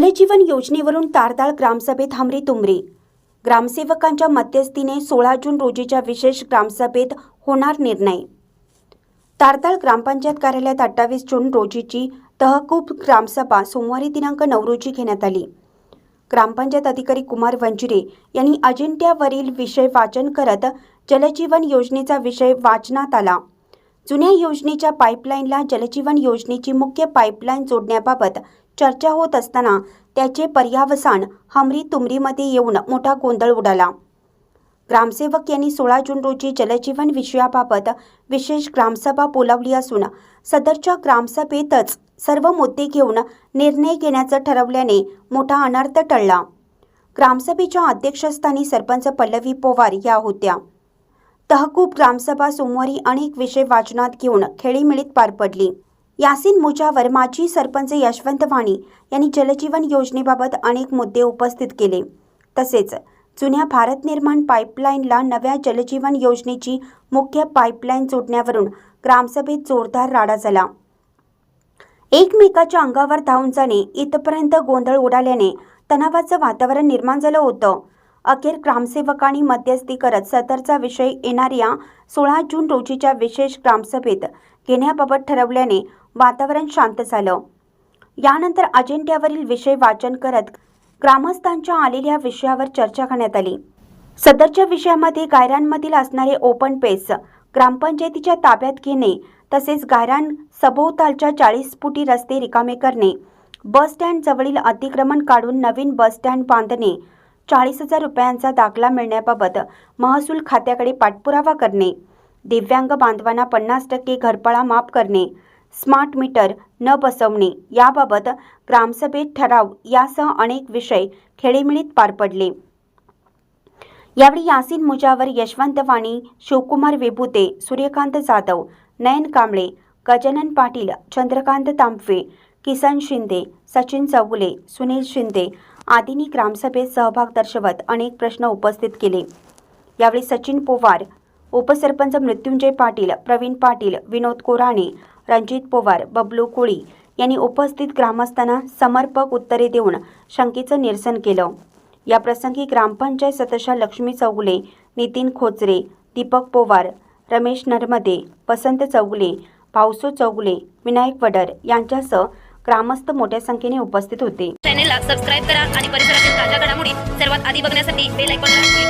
जलजीवन योजनेवरून तारदाळ ग्रामसभेत हमरी तुमरे. ग्रामसेवकांच्या मध्यस्थीने सोळा जून रोजीच्या विशेष ग्रामसभेत होणार निर्णय. तारदाळ ग्रामपंचायत कार्यालयात अठ्ठावीस जून रोजीची तहकूब ग्रामसभा सोमवारी दिनांक नऊ रोजी घेण्यात आली. ग्रामपंचायत अधिकारी कुमार वंजिरे यांनी अजिंठ्यावरील विषय वाचन करत जलजीवन योजनेचा विषय वाचनात आला. जुन्या योजनेच्या पाईपलाईनला जलजीवन योजनेची मुख्य पाईपलाईन जोडण्याबाबत चर्चा होत असताना त्याचे पर्यावसान हमरी तुमरीमध्ये येऊन मोठा गोंधळ उडाला. ग्रामसेवक यांनी सोळा जून रोजी जलजीवन विषयाबाबत विशेष ग्रामसभा बोलावली असून सदरच्या ग्रामसभेतच सर्व मुद्दे घेऊन निर्णय घेण्याचं ठरवल्याने मोठा अनर्थ टळला. ग्रामसभेच्या अध्यक्षस्थानी सरपंच पल्लवी पवार या होत्या. तहकूब ग्रामसभा सोमवारी अनेक विषय वाचनात घेऊन खेळीमेळीत पार पडली. यासिन मुजावर माजी सरपंच यशवंत वाणी यांनी जलजीवन योजनेबाबत अनेक मुद्दे उपस्थित केले. तसेच जुन्या भारत निर्माण पाईपलाईनला नव्या जलजीवन योजनेची मुख्य पाईपलाईन जोडण्यावरून ग्रामसभेत जोरदार राडा झाला. एकमेकाच्या अंगावर धावून जाणे इथपर्यंत गोंधळ उडाल्याने तणावाचं वातावरण निर्माण झालं होतं. अखेर ग्रामसेवकांनी मध्यस्थी करत सतरचा विषय येणाऱ्या सोळा जून रोजीच्या विशेष ग्रामसभेत घेण्याबाबत ठरवल्याने वातावरण शांत झालं. यानंतर अजेंड्यावरील विषय वाचन करत ग्रामस्थांच्या आलेल्या विषयावर चर्चा करण्यात आली. सदरच्या विषयामध्ये गायरांमधील असणारे ओपन पेस ग्रामपंचायतीच्या ताब्यात घेणे तसेच गायरान सभोवतालच्या चाळीस फुटी रस्ते रिकामे करणे बस स्टँड जवळील अतिक्रमण काढून नवीन बस स्टँड बांधणे चाळीस हजार रुपयांचा दाखला मिळण्याबाबत महसूल खात्याकडे पाठपुरावा करणे दिव्यांग बांधवांना पन्नास टक्के घरपळा माफ करणे स्मार्ट मीटर न बसवणे याबाबत ग्रामसभेत ठराव यासह अनेक विषय खेळीमिळीत पार पडले. यावेळी यासिन मुजावर यशवंत वाणी शिवकुमार विभूते सूर्यकांत जाधव नयन कांबळे गजानन पाटील चंद्रकांत तांबवे किसन शिंदे सचिन चौगुले सुनील शिंदे आदींनी ग्रामसभेत सहभाग दर्शवत अनेक प्रश्न उपस्थित केले. यावेळी सचिन पोवार उपसरपंच मृत्युंजय पाटील प्रवीण पाटील विनोद कोराणे रणजित पवार बबलू कोळी यांनी उपस्थित ग्रामस्थांना समर्पक उत्तरे देऊन शंकेचं निरसन केलं. या प्रसंगी ग्रामपंचायत सदस्या लक्ष्मी चौगुले नितीन खोचरे दीपक पोवार रमेश नर्मदे वसंत चौगुले भाऊसो चौगुले विनायक वडर यांच्यासह ग्रामस्थ मोठ्या संख्येने उपस्थित होते. चॅनेलला सबस्क्राईब करा आणि परिसरातील ताज्या घडामोडी सर्वात आधी बघण्यासाठी बेल आयकॉनला